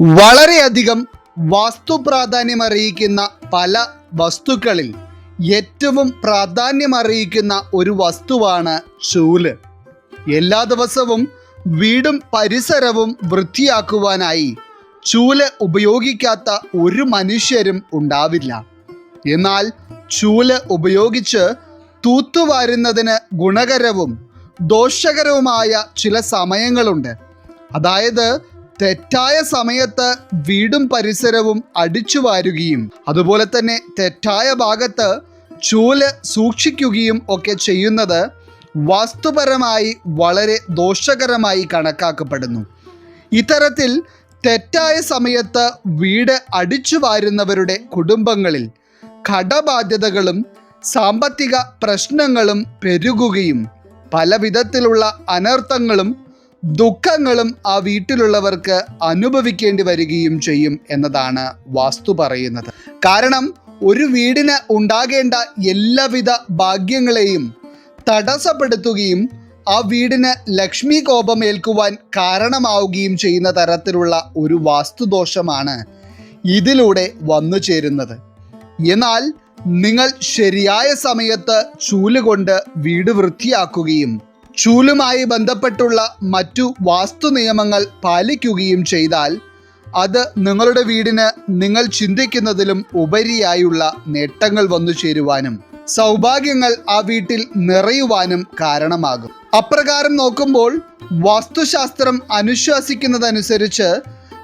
വളരെയധികം വാസ്തു പ്രാധാന്യം അറിയിക്കുന്ന പല വസ്തുക്കളിൽ ഏറ്റവും പ്രാധാന്യം അറിയിക്കുന്ന ഒരു വസ്തുവാണ് ചൂൽ. എല്ലാ ദിവസവും വീടും പരിസരവും വൃത്തിയാക്കുവാനായി ചൂൽ ഉപയോഗിക്കാത്ത ഒരു മനുഷ്യരും ഉണ്ടാവില്ല. എന്നാൽ ചൂൽ ഉപയോഗിച്ച് തൂത്തുവാരുന്നതിന് ഗുണകരവും ദോഷകരവുമായ ചില സമയങ്ങളുണ്ട്. അതായത് തെറ്റായ സമയത്ത് വീടും പരിസരവും അടിച്ചു വാരുകയും അതുപോലെ തന്നെ തെറ്റായ ഭാഗത്ത് ചൂൽ സൂക്ഷിക്കുകയും ഒക്കെ ചെയ്യുന്നത് വസ്തുപരമായി വളരെ ദോഷകരമായി കണക്കാക്കപ്പെടുന്നു. ഇത്തരത്തിൽ തെറ്റായ സമയത്ത് വീട് അടിച്ചു വാരുന്നവരുടെ കുടുംബങ്ങളിൽ കടബാധ്യതകളും സാമ്പത്തിക പ്രശ്നങ്ങളും പെരുകുകയും പല വിധത്തിലുള്ള അനർത്ഥങ്ങളും ദുഃഖങ്ങളും ആ വീട്ടിലുള്ളവർക്ക് അനുഭവിക്കേണ്ടി വരികയും ചെയ്യും എന്നതാണ് വാസ്തു പറയുന്നത്. കാരണം ഒരു വീടിന് ഉണ്ടാകേണ്ട എല്ലാവിധ ഭാഗ്യങ്ങളെയും തടസ്സപ്പെടുത്തുകയും ആ വീടിന് ലക്ഷ്മി കോപം ഏൽക്കുവാൻ കാരണമാവുകയും ചെയ്യുന്ന തരത്തിലുള്ള ഒരു വാസ്തുദോഷമാണ് ഇതിലൂടെ വന്നു ചേരുന്നത്. എന്നാൽ നിങ്ങൾ ശരിയായ സമയത്ത് ചൂലുകൊണ്ട് വീട് വൃത്തിയാക്കുകയും ചൂലുമായി ബന്ധപ്പെട്ടുള്ള മറ്റു വാസ്തു നിയമങ്ങൾ പാലിക്കുകയും ചെയ്താൽ അത് നിങ്ങളുടെ വീടിന് നിങ്ങൾ ചിന്തിക്കുന്നതിലും ഉപരിയായുള്ള നേട്ടങ്ങൾ വന്നു ചേരുവാനും സൗഭാഗ്യങ്ങൾ ആ വീട്ടിൽ നിറയുവാനും കാരണമാകും. അപ്രകാരം നോക്കുമ്പോൾ വാസ്തുശാസ്ത്രം അനുശാസിക്കുന്നതനുസരിച്ച്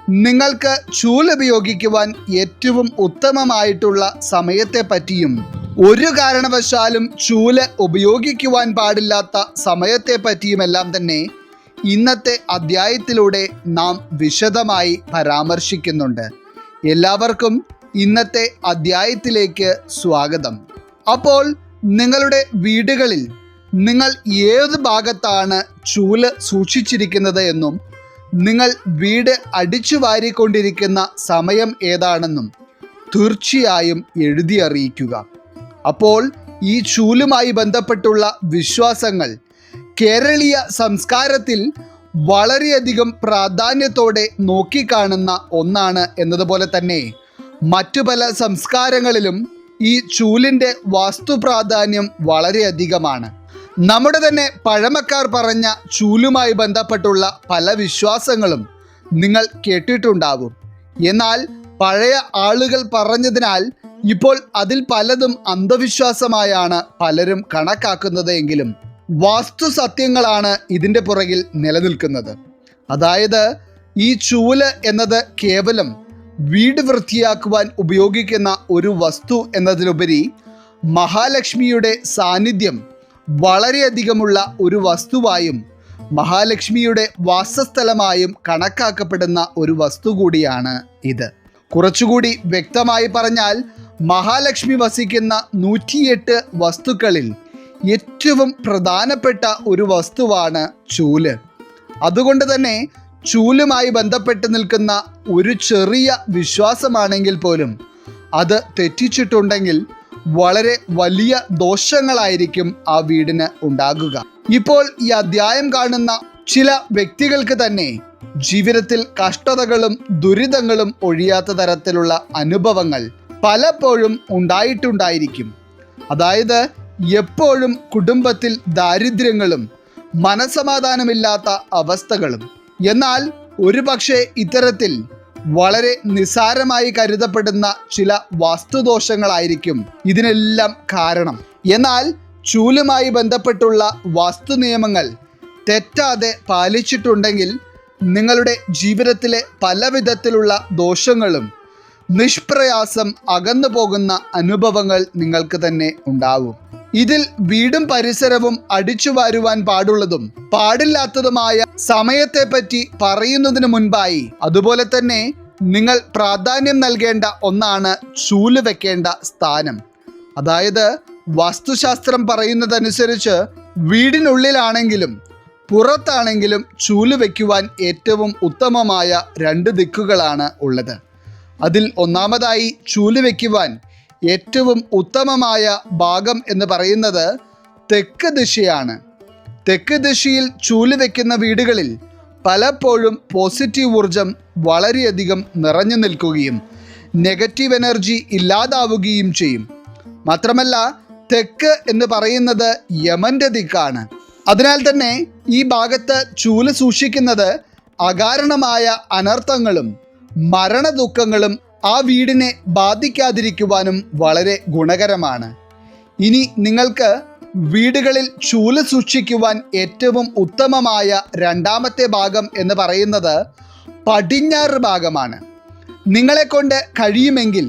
നിങ്ങൾക്ക് ചൂൽ ഉപയോഗിക്കുവാൻ ഏറ്റവും ഉത്തമമായിട്ടുള്ള സമയത്തെ പറ്റിയും ഒരു കാരണവശാലും ചൂൽ ഉപയോഗിക്കുവാൻ പാടില്ലാത്ത സമയത്തെ പറ്റിയുമെല്ലാം തന്നെ ഇന്നത്തെ അധ്യായത്തിലൂടെ നാം വിശദമായി പരാമർശിക്കുന്നുണ്ട്. എല്ലാവർക്കും ഇന്നത്തെ അധ്യായത്തിലേക്ക് സ്വാഗതം. അപ്പോൾ നിങ്ങളുടെ വീടുകളിൽ നിങ്ങൾ ഏത് ഭാഗത്താണ് ചൂൽ സൂക്ഷിച്ചിരിക്കുന്നത് എന്നും നിങ്ങൾ വീട് അടിച്ചു വാരിക്കൊണ്ടിരിക്കുന്ന സമയം ഏതാണെന്നും തീർച്ചയായും എഴുതി അറിയിക്കുക. അപ്പോൾ ഈ ചൂലുമായി ബന്ധപ്പെട്ടുള്ള വിശ്വാസങ്ങൾ കേരളീയ സംസ്കാരത്തിൽ വളരെയധികം പ്രാധാന്യത്തോടെ നോക്കിക്കാണുന്ന ഒന്നാണ് എന്നതുപോലെ തന്നെ മറ്റു പല സംസ്കാരങ്ങളിലും ഈ ചൂലിന്റെ വാസ്തു പ്രാധാന്യം വളരെയധികമാണ്. നമ്മുടെ തന്നെ പഴമക്കാർ പറഞ്ഞ ചൂലുമായി ബന്ധപ്പെട്ടുള്ള പല വിശ്വാസങ്ങളും നിങ്ങൾ കേട്ടിട്ടുണ്ടാകും എന്നാൽ പഴയ ആളുകൾ പറഞ്ഞതിനാൽ ഇപ്പോൾ അതിൽ പലതും അന്ധവിശ്വാസമായാണ് പലരും കണക്കാക്കുന്നത് എങ്കിലും വാസ്തു സത്യങ്ങളാണ് ഇതിന്റെ പുറകിൽ നിലനിൽക്കുന്നത്. അതായത് ഈ ചൂൽ എന്നത് കേവലം വീട് വൃത്തിയാക്കുവാൻ ഉപയോഗിക്കുന്ന ഒരു വസ്തു എന്നതിലുപരി മഹാലക്ഷ്മിയുടെ സാന്നിധ്യം വളരെയധികമുള്ള ഒരു വസ്തുവായും മഹാലക്ഷ്മിയുടെ വാസസ്ഥലമായും കണക്കാക്കപ്പെടുന്ന ഒരു വസ്തു കൂടിയാണ് ഇത്. കുറച്ചുകൂടി വ്യക്തമായി പറഞ്ഞാൽ മഹാലക്ഷ്മി വസിക്കുന്ന നൂറ്റിയെട്ട് വസ്തുക്കളിൽ ഏറ്റവും പ്രധാനപ്പെട്ട ഒരു വസ്തുവാണ് ചൂൽ. അതുകൊണ്ട് തന്നെ ചൂലുമായി ബന്ധപ്പെട്ട് നിൽക്കുന്ന ഒരു ചെറിയ വിശ്വാസമാണെങ്കിൽ പോലും അത് തെറ്റിച്ചിട്ടുണ്ടെങ്കിൽ വളരെ വലിയ ദോഷങ്ങളായിരിക്കും ആ വീടിന് ഉണ്ടാകുക. ഇപ്പോൾ ഈ അധ്യായം കാണുന്ന ചില വ്യക്തികൾക്ക് തന്നെ ജീവിതത്തിൽ കഷ്ടതകളും ദുരിതങ്ങളും ഒഴിയാത്ത തരത്തിലുള്ള അനുഭവങ്ങൾ പലപ്പോഴും ഉണ്ടായിട്ടുണ്ടായിരിക്കും. അതായത് എപ്പോഴും കുടുംബത്തിൽ ദാരിദ്ര്യങ്ങളും മനസമാധാനമില്ലാത്ത അവസ്ഥകളും. എന്നാൽ ഒരുപക്ഷെ ഇത്തരത്തിൽ വളരെ നിസാരമായി കരുതപ്പെടുന്ന ചില വാസ്തുദോഷങ്ങളായിരിക്കും ഇതിനെല്ലാം കാരണം. എന്നാൽ ചൂലുമായി ബന്ധപ്പെട്ടുള്ള വാസ്തു നിയമങ്ങൾ തെറ്റാതെ പാലിച്ചിട്ടുണ്ടെങ്കിൽ നിങ്ങളുടെ ജീവിതത്തിലെ പല വിധത്തിലുള്ള ദോഷങ്ങളും നിഷ്പ്രയാസം അകന്നു പോകുന്ന അനുഭവങ്ങൾ നിങ്ങൾക്ക് തന്നെ ഉണ്ടാവും. ഇതിൽ വീടും പരിസരവും അടിച്ചു വാരുവാൻ പാടുള്ളതും പാടില്ലാത്തതുമായ സമയത്തെപ്പറ്റി പറയുന്നതിന് മുൻപായി. അതുപോലെ തന്നെ നിങ്ങൾ പ്രാധാന്യം നൽകേണ്ട ഒന്നാണ് ചൂൽ വെക്കേണ്ട സ്ഥാനം. അതായത് വാസ്തുശാസ്ത്രം പറയുന്നതനുസരിച്ച് വീടിനുള്ളിലാണെങ്കിലും പുറത്താണെങ്കിലും ചൂൽ വയ്ക്കുവാൻ ഏറ്റവും ഉത്തമമായ രണ്ട് ദിക്കുകളാണ് ഉള്ളത്. അതിൽ ഒന്നാമതായി ചൂൽ വയ്ക്കുവാൻ ഏറ്റവും ഉത്തമമായ ഭാഗം എന്ന് പറയുന്നത് തെക്ക് ദിശയാണ്. തെക്ക് ദിശയിൽ ചൂൽ വയ്ക്കുന്ന വീടുകളിൽ പലപ്പോഴും പോസിറ്റീവ് ഊർജം വളരെയധികം നിറഞ്ഞു നിൽക്കുകയും നെഗറ്റീവ് എനർജി ഇല്ലാതാവുകയും ചെയ്യും. മാത്രമല്ല തെക്ക് എന്ന് പറയുന്നത് യമന്റെ ദിക്കാണ്. അതിനാൽ തന്നെ ഈ ഭാഗത്ത് ചൂൽ സൂക്ഷിക്കുന്നത് അകാരണമായ അനർത്ഥങ്ങളും മരണദുഃഖങ്ങളും ആ വീടിനെ ബാധിക്കാതിരിക്കുവാനും വളരെ ഗുണകരമാണ്. ഇനി നിങ്ങൾക്ക് വീടുകളിൽ ചൂൽ സൂക്ഷിക്കുവാൻ ഏറ്റവും ഉത്തമമായ രണ്ടാമത്തെ ഭാഗം എന്ന് പറയുന്നത് പടിഞ്ഞാറ് ഭാഗമാണ്. നിങ്ങളെ കൊണ്ട് കഴിയുമെങ്കിൽ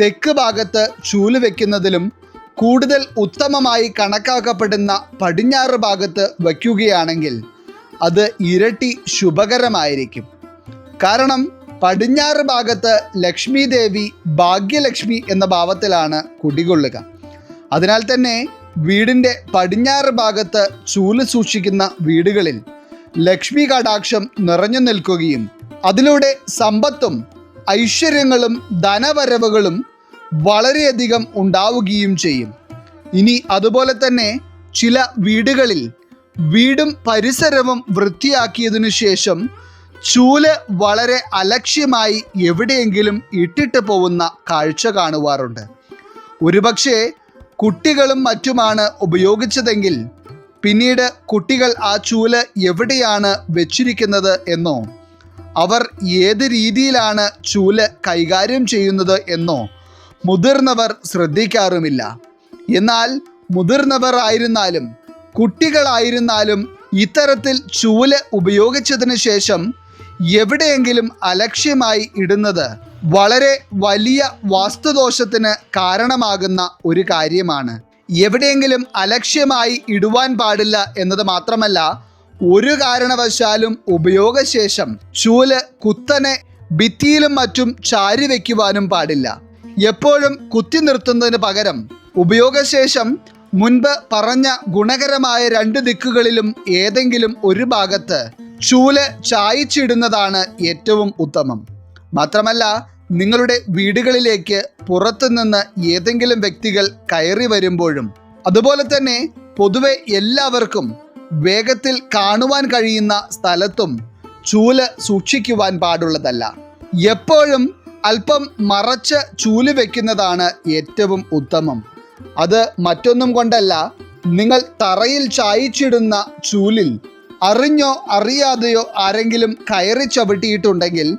തെക്ക് ഭാഗത്ത് ചൂൽ വെക്കുന്നതിലും കൂടുതൽ ഉത്തമമായി കണക്കാക്കപ്പെടുന്ന പടിഞ്ഞാറ് ഭാഗത്ത് വയ്ക്കുകയാണെങ്കിൽ അത് ഇരട്ടി ശുഭകരമായിരിക്കും. കാരണം പടിഞ്ഞാറ് ഭാഗത്ത് ലക്ഷ്മി ദേവി ഭാഗ്യലക്ഷ്മി എന്ന ഭാവത്തിലാണ് കുടികൊള്ളുക. അതിനാൽ തന്നെ വീടിന്റെ പടിഞ്ഞാറ് ഭാഗത്ത് ചൂൽ സൂക്ഷിക്കുന്ന വീടുകളിൽ ലക്ഷ്മി കടാക്ഷം നിറഞ്ഞു നിൽക്കുകയും അതിലൂടെ സമ്പത്തും ഐശ്വര്യങ്ങളും ധനവരവുകളും വളരെയധികം ഉണ്ടാവുകയും ചെയ്യും. ഇനി അതുപോലെ തന്നെ ചില വീടുകളിൽ വീടും പരിസരവും വൃത്തിയാക്കിയതിനു ശേഷം ചൂൽ വളരെ അലക്ഷ്യമായി എവിടെയെങ്കിലും ഇട്ടിട്ട് പോകുന്ന കാഴ്ച കാണുവാറുണ്ട്. ഒരുപക്ഷെ കുട്ടികളും മറ്റുമാണ് ഉപയോഗിച്ചതെങ്കിൽ പിന്നീട് കുട്ടികൾ ആ ചൂൽ എവിടെയാണ് വെച്ചിരിക്കുന്നത് എന്നോ അവർ ഏത് രീതിയിലാണ് ചൂൽ കൈകാര്യം ചെയ്യുന്നത് എന്നോ മുതിർന്നവർ ശ്രദ്ധിക്കാറുമില്ല. എന്നാൽ മുതിർന്നവർ ആയിരുന്നാലും കുട്ടികളായിരുന്നാലും ഇത്തരത്തിൽ ചൂൽ ഉപയോഗിച്ചതിന് ശേഷം എവിടെയെങ്കിലും അലക്ഷ്യമായി ഇടുന്നത് വളരെ വലിയ വാസ്തുദോഷത്തിന് കാരണമാകുന്ന ഒരു കാര്യമാണ്. എവിടെയെങ്കിലും അലക്ഷ്യമായി ഇടുവാൻ പാടില്ല എന്നത് മാത്രമല്ല ഒരു കാരണവശാലും ഉപയോഗശേഷം ചൂൽ കുത്തനെ ഭിത്തിയിലും മറ്റും ചാരി വയ്ക്കുവാനും പാടില്ല. എപ്പോഴും കുത്തി നിർത്തുന്നതിന് പകരം ഉപയോഗശേഷം മുൻപ് പറഞ്ഞ ഗുണകരമായ രണ്ട് ദിക്കുകളിലും ഏതെങ്കിലും ഒരു ഭാഗത്ത് ചൂൽ ചായച്ചിടുന്നതാണ് ഏറ്റവും ഉത്തമം. മാത്രമല്ല നിങ്ങളുടെ വീടുകളിലേക്ക് പുറത്തുനിന്ന് ഏതെങ്കിലും വ്യക്തികൾ കയറി വരുമ്പോഴും അതുപോലെ തന്നെ പൊതുവെ എല്ലാവർക്കും വേഗത്തിൽ കാണുവാൻ കഴിയുന്ന സ്ഥലത്തും ചൂൽ സൂക്ഷിക്കുവാൻ പാടുള്ളതല്ല. എപ്പോഴും അല്പം മറച്ച് ചൂൽ വെക്കുന്നതാണ് ഏറ്റവും ഉത്തമം. അത് മറ്റൊന്നും കൊണ്ടല്ല നിങ്ങൾ തറയിൽ ചായച്ചിടുന്ന ചൂലിൽ അറിഞ്ഞോ അറിയാതെയോ ആരെങ്കിലും കയറി ചവിട്ടിയിട്ടുണ്ടെങ്കിൽ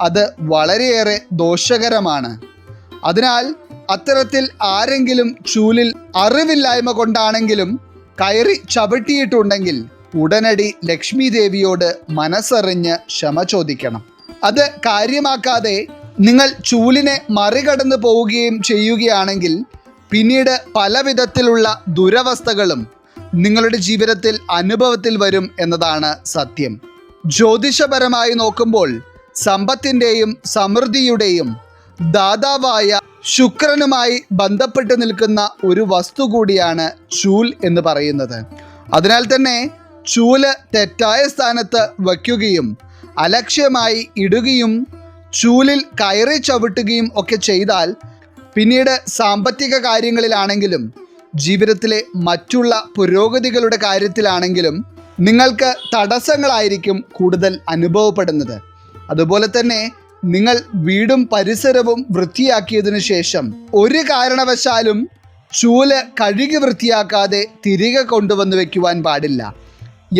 അത് വളരെയേറെ ദോഷകരമാണ്. അതിനാൽ അത്തരത്തിൽ ആരെങ്കിലും ചൂലിൽ അറിവില്ലായ്മ കൊണ്ടാണെങ്കിലും കയറി ചവിട്ടിയിട്ടുണ്ടെങ്കിൽ ഉടനടി ലക്ഷ്മി ദേവിയോട് മനസ്സറിഞ്ഞ് ക്ഷമ ചോദിക്കണം. അത് കാര്യമാക്കാതെ നിങ്ങൾ ചൂലിനെ മറികടന്നു പോവുകയും ചെയ്യുകയാണെങ്കിൽ പിന്നീട് പല ദുരവസ്ഥകളും നിങ്ങളുടെ ജീവിതത്തിൽ അനുഭവത്തിൽ വരും എന്നതാണ് സത്യം. ജ്യോതിഷപരമായി നോക്കുമ്പോൾ സമ്പത്തിന്റെയും സമൃദ്ധിയുടെയും ദാതാവായ ശുക്രനുമായി ബന്ധപ്പെട്ട് നിൽക്കുന്ന ഒരു വസ്തു കൂടിയാണ് ചൂൽ എന്ന് പറയുന്നത്. അതിനാൽ തന്നെ ചൂൽ തെറ്റായ സ്ഥാനത്ത് വയ്ക്കുകയും അലക്ഷ്യമായി ഇടുകയും ചൂലിൽ കയറി ചവിട്ടുകയും ഒക്കെ ചെയ്താൽ പിന്നീട് സാമ്പത്തിക കാര്യങ്ങളിലാണെങ്കിലും ജീവിതത്തിലെ മറ്റുള്ള പുരോഗതികളുടെ കാര്യത്തിലാണെങ്കിലും നിങ്ങൾക്ക് തടസ്സങ്ങളായിരിക്കും കൂടുതൽ അനുഭവപ്പെടുന്നത്. അതുപോലെ തന്നെ നിങ്ങൾ വീടും പരിസരവും വൃത്തിയാക്കിയതിനു ശേഷം ഒരു കാരണവശാലും ചൂൽ കഴുകി വൃത്തിയാക്കാതെ തിരികെ കൊണ്ടുവന്ന് വെക്കുവാൻ പാടില്ല.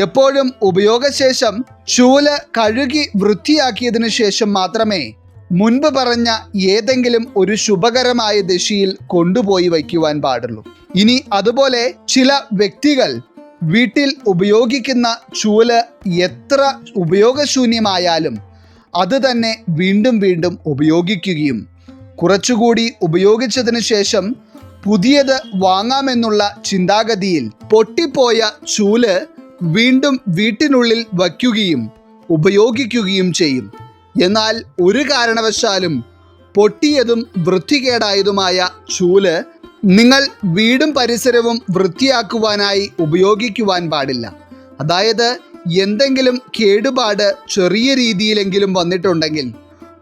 എപ്പോഴും ഉപയോഗശേഷം ചൂൽ കഴുകി വൃത്തിയാക്കിയതിനു ശേഷം മാത്രമേ മുൻപ് പറഞ്ഞ ഏതെങ്കിലും ഒരു ശുഭകരമായ ദിശയിൽ കൊണ്ടുപോയി വയ്ക്കുവാൻ പാടുള്ളൂ. ഇനി അതുപോലെ ചില വ്യക്തികൾ വീട്ടിൽ ഉപയോഗിക്കുന്ന ചൂൽ എത്ര ഉപയോഗശൂന്യമായാലും അത് തന്നെ വീണ്ടും വീണ്ടും ഉപയോഗിക്കുകയും കുറച്ചുകൂടി ഉപയോഗിച്ചതിന് ശേഷം പുതിയത് വാങ്ങാമെന്നുള്ള ചിന്താഗതിയിൽ പൊട്ടിപ്പോയ ചൂൽ വീണ്ടും വീട്ടിനുള്ളിൽ വയ്ക്കുകയും ഉപയോഗിക്കുകയും ചെയ്യും. എന്നാൽ ഒരു കാരണവശാലും പൊട്ടിയതും വൃത്തികേടായതുമായ ചൂൽ നിങ്ങൾ വീടും പരിസരവും വൃത്തിയാക്കുവാനായി ഉപയോഗിക്കുവാൻ പാടില്ല. അതായത് എന്തെങ്കിലും കേടുപാട് ചെറിയ രീതിയിലെങ്കിലും വന്നിട്ടുണ്ടെങ്കിൽ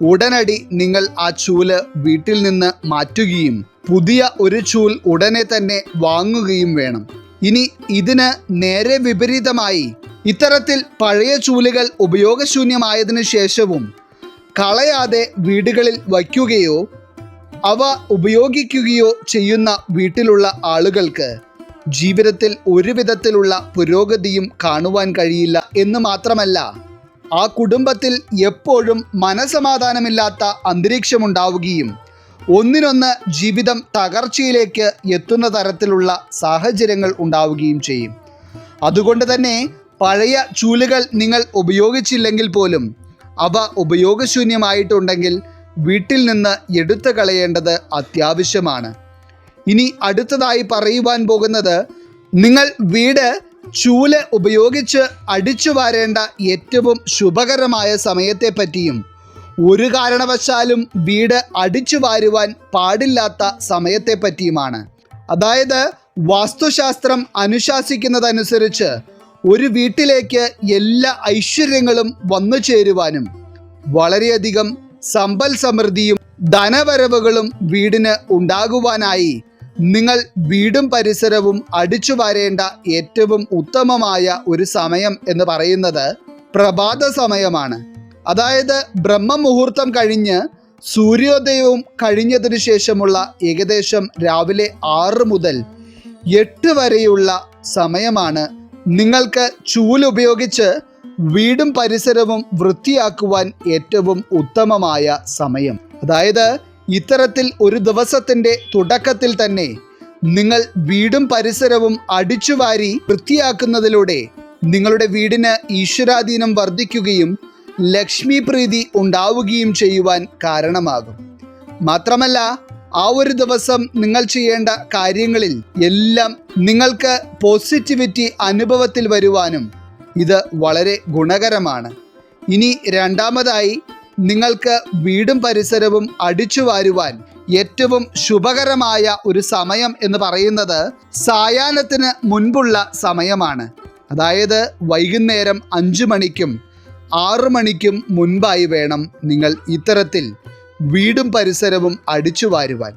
ഉടനടി നിങ്ങൾ ആ ചൂൽ വീട്ടിൽ നിന്ന് മാറ്റുകയും പുതിയ ഒരു ചൂൽ ഉടനെ തന്നെ വാങ്ങുകയും വേണം. ഇനി ഇതിന് നേരെ വിപരീതമായി ഇത്തരത്തിൽ പഴയ ചൂലുകൾ ഉപയോഗശൂന്യമായതിനു ശേഷവും കളയാതെ വീടുകളിൽ വയ്ക്കുകയോ അവ ഉപയോഗിക്കുകയോ ചെയ്യുന്ന വീട്ടിലുള്ള ആളുകൾക്ക് ജീവിതത്തിൽ ഒരു വിധത്തിലുള്ള പുരോഗതിയും കാണുവാൻ കഴിയില്ല എന്ന് മാത്രമല്ല ആ കുടുംബത്തിൽ എപ്പോഴും മനസമാധാനമില്ലാത്ത അന്തരീക്ഷമുണ്ടാവുകയും ഒന്നിനൊന്ന് ജീവിതം തകർച്ചയിലേക്ക് എത്തുന്ന തരത്തിലുള്ള സാഹചര്യങ്ങൾ ഉണ്ടാവുകയും ചെയ്യും. അതുകൊണ്ട് തന്നെ പഴയ ചൂലുകൾ നിങ്ങൾ ഉപയോഗിച്ചില്ലെങ്കിൽ പോലും അവ ഉപയോഗശൂന്യമായിട്ടുണ്ടെങ്കിൽ വീട്ടിൽ നിന്ന് എടുത്തു കളയേണ്ടത് അത്യാവശ്യമാണ്. ഇനി അടുത്തതായി പറയുവാൻ പോകുന്നത് നിങ്ങൾ വീട് ചൂൽ ഉപയോഗിച്ച് അടിച്ചു വാരേണ്ട ഏറ്റവും ശുഭകരമായ സമയത്തെ പറ്റിയും ഒരു കാരണവശാലും വീട് അടിച്ചു വാരുവാൻ പാടില്ലാത്ത സമയത്തെ പറ്റിയുമാണ് അതായത് വാസ്തുശാസ്ത്രം അനുശാസിക്കുന്നതനുസരിച്ച് ഒരു വീട്ടിലേക്ക് എല്ലാ ഐശ്വര്യങ്ങളും വന്നു ചേരുവാനും വളരെയധികം സമ്പൽ സമൃദ്ധിയും ധനവരവുകളും വീടിന് ഉണ്ടാകുവാനായി നിങ്ങൾ വീടും പരിസരവും അടിച്ചു വരേണ്ട ഏറ്റവും ഉത്തമമായ ഒരു സമയം എന്ന് പറയുന്നത് പ്രഭാത സമയമാണ്. അതായത് ബ്രഹ്മമുഹൂർത്തം കഴിഞ്ഞ് സൂര്യോദയവും കഴിഞ്ഞതിന് ശേഷമുള്ള ഏകദേശം രാവിലെ ആറ് മുതൽ എട്ട് വരെയുള്ള സമയമാണ് നിങ്ങൾക്ക് ചൂലുപയോഗിച്ച് വീടും പരിസരവും വൃത്തിയാക്കുവാൻ ഏറ്റവും ഉത്തമമായ സമയം. അതായത് ഇത്തരത്തിൽ ഒരു ദിവസത്തിന്റെ തുടക്കത്തിൽ തന്നെ നിങ്ങൾ വീടും പരിസരവും അടിച്ചുവാരി വൃത്തിയാക്കുന്നതിലൂടെ നിങ്ങളുടെ വീടിന് ഈശ്വരാധീനം വർദ്ധിക്കുകയും ലക്ഷ്മി പ്രീതി ഉണ്ടാവുകയും ചെയ്യുവാൻ കാരണമാകും. മാത്രമല്ല ആ ഒരു ദിവസം നിങ്ങൾ ചെയ്യേണ്ട കാര്യങ്ങളിൽ എല്ലാം നിങ്ങൾക്ക് പോസിറ്റിവിറ്റി അനുഭവത്തിൽ വരുവാനും ഇത് വളരെ ഗുണകരമാണ്. ഇനി രണ്ടാമതായി നിങ്ങൾക്ക് വീടും പരിസരവും അടിച്ചു വാരുവാൻ ഏറ്റവും ശുഭകരമായ ഒരു സമയം എന്ന് പറയുന്നത് സായാഹ്നത്തിന് മുൻപുള്ള സമയമാണ്. അതായത് വൈകുന്നേരം അഞ്ചു മണിക്കും ആറു മണിക്കും മുൻപായി വേണം നിങ്ങൾ ഇത്തരത്തിൽ വീടും പരിസരവും അടിച്ചു വാരുവാൻ.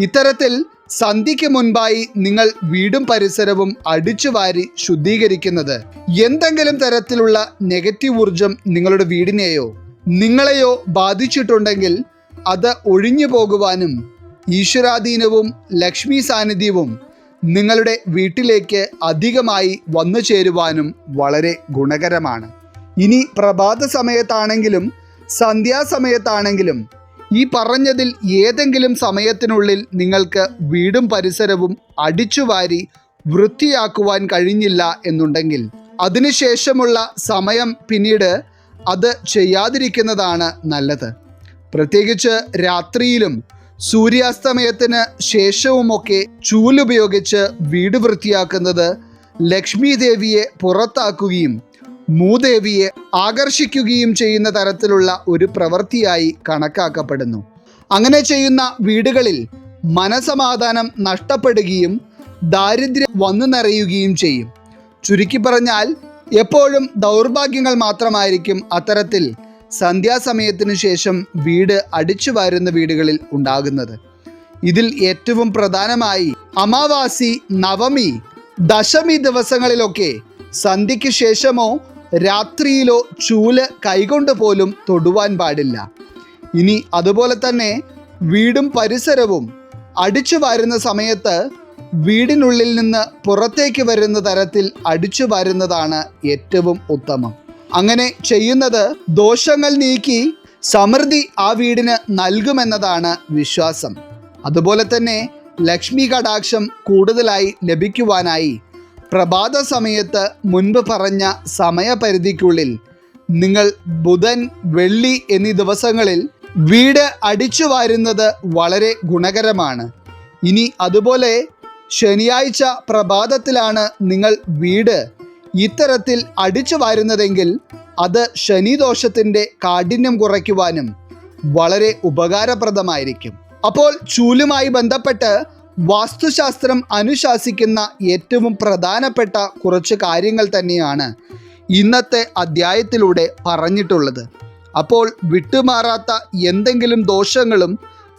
ഇത്തരത്തിൽ സന്ധ്യയ്ക്ക് മുൻപായി നിങ്ങൾ വീടും പരിസരവും അടിച്ചു വാരി ശുദ്ധീകരിക്കുന്നത് എന്തെങ്കിലും തരത്തിലുള്ള നെഗറ്റീവ് ഊർജം നിങ്ങളുടെ വീടിനെയോ നിങ്ങളെയോ ബാധിച്ചിട്ടുണ്ടെങ്കിൽ അത് ഒഴിഞ്ഞു പോകുവാനും ഈശ്വരാധീനവും ലക്ഷ്മി സാന്നിധ്യവും നിങ്ങളുടെ വീട്ടിലേക്ക് അധികമായി വന്നു ചേരുവാനും വളരെ ഗുണകരമാണ്. ഇനി പ്രഭാത സമയത്താണെങ്കിലും സന്ധ്യാസമയത്താണെങ്കിലും ഈ പറഞ്ഞതിൽ ഏതെങ്കിലും സമയത്തിനുള്ളിൽ നിങ്ങൾക്ക് വീടും പരിസരവും അടിച്ചുവാരി വൃത്തിയാക്കുവാൻ കഴിഞ്ഞില്ല എന്നുണ്ടെങ്കിൽ അതിനുശേഷമുള്ള സമയം പിന്നീട് അത് ചെയ്യാതിരിക്കുന്നതാണ് നല്ലത്. പ്രത്യേകിച്ച് രാത്രിയിലും സൂര്യാസ്തമയത്തിന് ശേഷവുമൊക്കെ ചൂലുപയോഗിച്ച് വീട് വൃത്തിയാക്കുന്നത് ലക്ഷ്മി ദേവിയെ പുറത്താക്കുകയും മൂദേവിയെ ആകർഷിക്കുകയും ചെയ്യുന്ന തരത്തിലുള്ള ഒരു പ്രവൃത്തിയായി കണക്കാക്കപ്പെടുന്നു. അങ്ങനെ ചെയ്യുന്ന വീടുകളിൽ മനസമാധാനം നഷ്ടപ്പെടുകയും ദാരിദ്ര്യം വന്നു നിറയുകയും ചെയ്യും. ചുരുക്കി പറഞ്ഞാൽ എപ്പോഴും ദൗർഭാഗ്യങ്ങൾ മാത്രമായിരിക്കും അത്തരത്തിൽ സന്ധ്യാസമയത്തിനു ശേഷം വീട് അടിച്ചു വാരുന്ന വീടുകളിൽ ഉണ്ടാകുന്നത്. ഇതിൽ ഏറ്റവും പ്രധാനമായി അമാവാസി നവമി ദശമി ദിവസങ്ങളിലൊക്കെ സന്ധ്യയ്ക്ക് ശേഷമോ രാത്രിയിലോ ചൂൽ കൈകൊണ്ട് പോലും തൊടുവാൻ പാടില്ല. ഇനി അതുപോലെ തന്നെ വീടും പരിസരവും അടിച്ചു വരുന്ന സമയത്ത് വീടിനുള്ളിൽ നിന്ന് പുറത്തേക്ക് വരുന്ന തരത്തിൽ അടിച്ചു വരുന്നതാണ് ഏറ്റവും ഉത്തമം. അങ്ങനെ ചെയ്യുന്നത് ദോഷങ്ങൾ നീക്കി സമൃദ്ധി ആ വീടിന് നൽകുമെന്നതാണ് വിശ്വാസം. അതുപോലെ തന്നെ ലക്ഷ്മി കടാക്ഷം കൂടുതലായി ലഭിക്കുവാനായി പ്രഭാത സമയത്ത് മുൻപ് പറഞ്ഞ സമയപരിധിക്കുള്ളിൽ നിങ്ങൾ ബുധൻ വെള്ളി എന്നീ ദിവസങ്ങളിൽ വീട് അടിച്ചു വാരുന്നത് വളരെ ഗുണകരമാണ്. ഇനി അതുപോലെ ശനിയാഴ്ച പ്രഭാതത്തിലാണ് നിങ്ങൾ വീട് ഇത്തരത്തിൽ അടിച്ചു വാരുന്നതെങ്കിൽ അത് ശനിദോഷത്തിന്റെ കാഠിന്യം കുറയ്ക്കുവാനും വളരെ ഉപകാരപ്രദമായിരിക്കും. അപ്പോൾ ചൂലുമായി ബന്ധപ്പെട്ട് വാസ്തുശാസ്ത്രം അനുശാസിക്കുന്ന ഏറ്റവും പ്രധാനപ്പെട്ട കുറച്ച് കാര്യങ്ങൾ തന്നെയാണ് ഇന്നത്തെ അധ്യായത്തിലൂടെ പറഞ്ഞിട്ടുള്ളത്. അപ്പോൾ വിട്ടുമാറാത്ത എന്തെങ്കിലും ദോഷങ്ങളും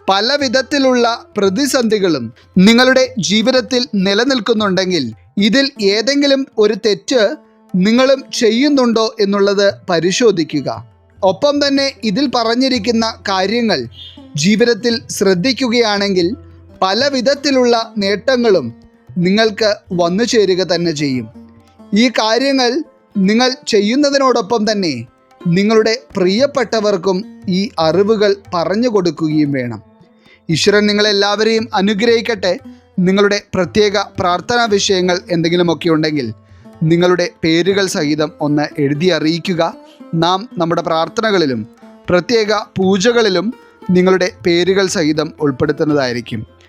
പല വിധത്തിലുള്ള പ്രതിസന്ധികളും നിങ്ങളുടെ ജീവിതത്തിൽ നിലനിൽക്കുന്നുണ്ടെങ്കിൽ ഇതിൽ ഏതെങ്കിലും ഒരു തെറ്റ് നിങ്ങളും ചെയ്യുന്നുണ്ടോ എന്നുള്ളത് പരിശോധിക്കുക. ഒപ്പം തന്നെ ഇതിൽ പറഞ്ഞിരിക്കുന്ന കാര്യങ്ങൾ ജീവിതത്തിൽ ശ്രദ്ധിക്കുകയാണെങ്കിൽ പല വിധത്തിലുള്ള നേട്ടങ്ങളും നിങ്ങൾക്ക് വന്നു ചേരുക തന്നെ ചെയ്യും. ഈ കാര്യങ്ങൾ നിങ്ങൾ ചെയ്യുന്നതിനോടൊപ്പം തന്നെ നിങ്ങളുടെ പ്രിയപ്പെട്ടവർക്കും ഈ അറിവുകൾ പറഞ്ഞു കൊടുക്കുകയും വേണം. ഈശ്വരൻ നിങ്ങളെല്ലാവരെയും അനുഗ്രഹിക്കട്ടെ. നിങ്ങളുടെ പ്രത്യേക പ്രാർത്ഥനാ വിഷയങ്ങൾ എന്തെങ്കിലുമൊക്കെ ഉണ്ടെങ്കിൽ നിങ്ങളുടെ പേരുകൾ സഹിതം ഒന്ന് എഴുതി അറിയിക്കുക. നാം നമ്മുടെ പ്രാർത്ഥനകളിലും പ്രത്യേക പൂജകളിലും നിങ്ങളുടെ പേരുകൾ സഹിതം ഉൾപ്പെടുത്തുന്നതായിരിക്കും.